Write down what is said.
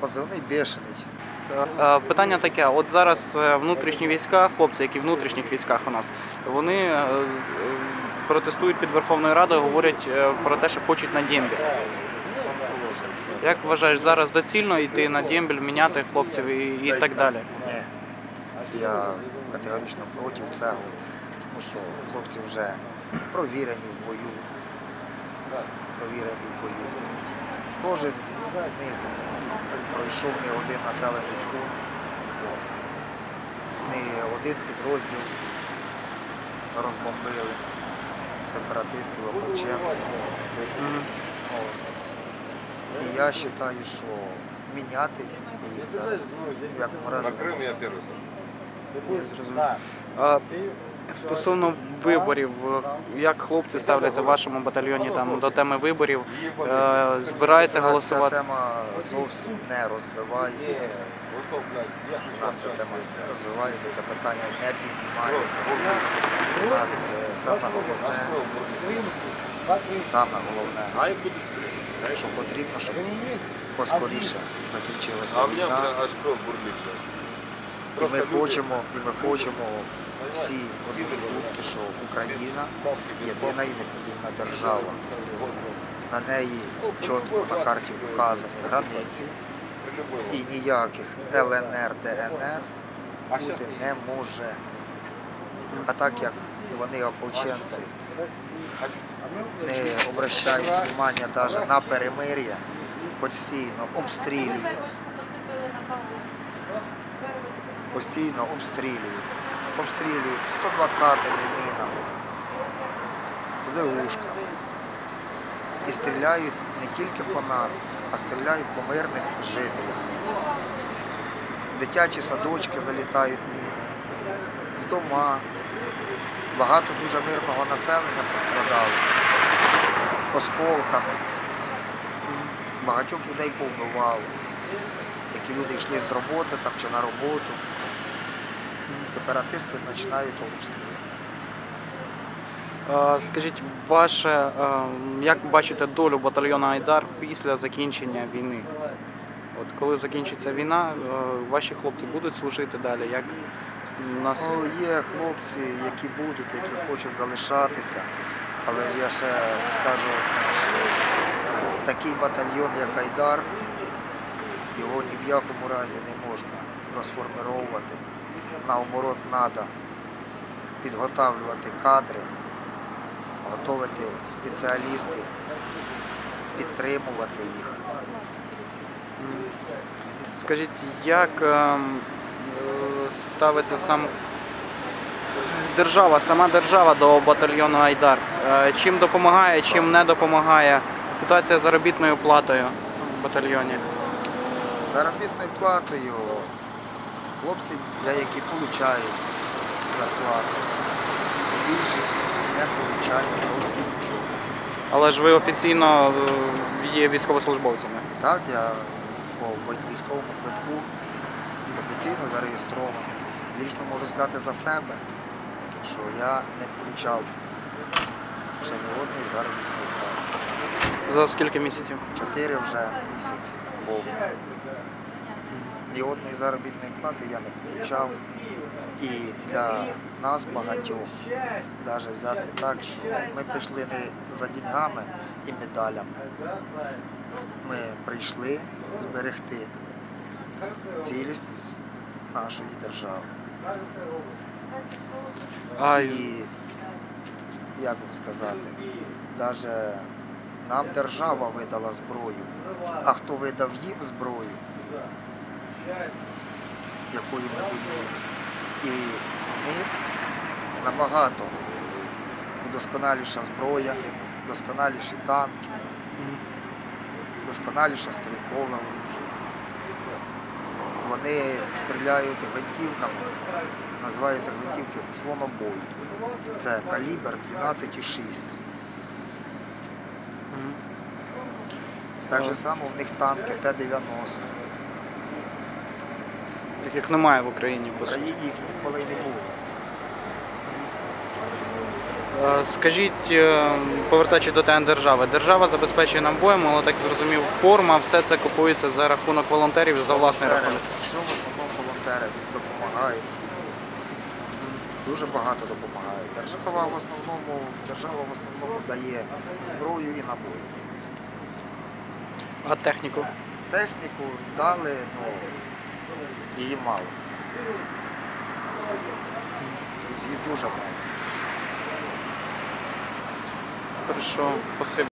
Позивний бешений. Е, Питання таке: от зараз е, внутрішні війська, хлопці, які в внутрішніх військах у нас, вони е, е, протестують під Верховною Радою, говорять е, про те, що хочуть на дембіль. Як вважаєш, зараз доцільно йти на дембіль, міняти хлопців і, і так далі? Ні. Я категорично проти цього, тому що хлопці вже провірені в бою. Провірені в бою. Кожен з них пройшов не один населений пункт, не один підрозділ розбомбили сепаратистів, ополченців. І я вважаю, що міняти їх зараз в якому разі не можна. А, стосовно виборів, як хлопці ставляться в вашому батальйоні там до теми виборів? Е, збираються У нас голосувати? ця тема зовсім не розвивається. У нас ця тема не розвивається, це питання не піднімається. У нас саме головне, саме головне, що потрібно, щоб поскоріше закінчилася війна. І ми хочемо, і ми хочемо всі одної думки, що Україна єдина і неподільна держава. На неї чітко на карті вказані границі і ніяких ЛНР, ДНР бути не може. А так як вони ополченці не обращають внимання навіть на перемир'я, постійно обстрілюють, постійно обстрілюють, обстрілюють 120-ми мінами, ЗУшками. І стріляють не тільки по нас, а стріляють по мирних жителях. Дитячі садочки залітають міни, в дома. Багато дуже мирного населення пострадало осколками. Багатьох людей повбивало, які люди йшли з роботи там, чи на роботу. Сепаратисти починають обстріли. Е, Скажіть, ваше, е, як бачите долю батальйону Айдар після закінчення війни? От коли закінчиться війна, е, ваші хлопці будуть служити далі? Як у нас Ну, є хлопці, які будуть, які хочуть залишатися, але я ще скажу що такий батальйон, як Айдар, його ні в якому разі не можна розформировувати. Наоборот, треба підготавлювати кадри, готувати спеціалістів, підтримувати їх. Скажіть, як ем, е, ставиться сам держава, сама держава до батальйону Айдар? Е, Чим допомагає, чим не допомагає? Ситуація з заробітною платою в батальйоні? Заробітною платою хлопці деякі отримують зарплату. Більшість не отримує зовсім нічого. Але ж ви офіційно е, є військовослужбовцями. Так, я по військовому квитку офіційно зареєстрований. Лічно можу сказати за себе, що я не отримав ще ні одної заробітної плати. За скільки місяців? Чотири вже місяці повних. Ні одної заробітної плати я не отримав. І для нас багатьох навіть взяти так, що ми прийшли не за деньгами і медалями. Ми прийшли зберегти цілісність нашої держави. А І як вам сказати, навіть нам держава видала зброю, а хто видав їм зброю, якою ми воюємо. І них набагато досконаліша зброя, досконаліші танки, досконаліше стрілкове оружие. Вони стріляють гвинтівками, називаються гвинтівки слонобою. Це калібр 12,6. Так же само в них танки Т-90. Яких немає в Україні. В по суті. Україні їх ніколи й не було. Е, Скажіть, е, повертаючись до тем держави, держава забезпечує нам боєм, але так зрозумів, форма, все це купується за рахунок волонтерів за власний Волонтери, рахунок. Все в основному волонтери допомагають. Дуже багато допомагають. Держава в основному, держава в основному дає зброю і набої. А техніку? Техніку дали, ну її мало. Тобто її дуже мало. Хорошо, спасибо.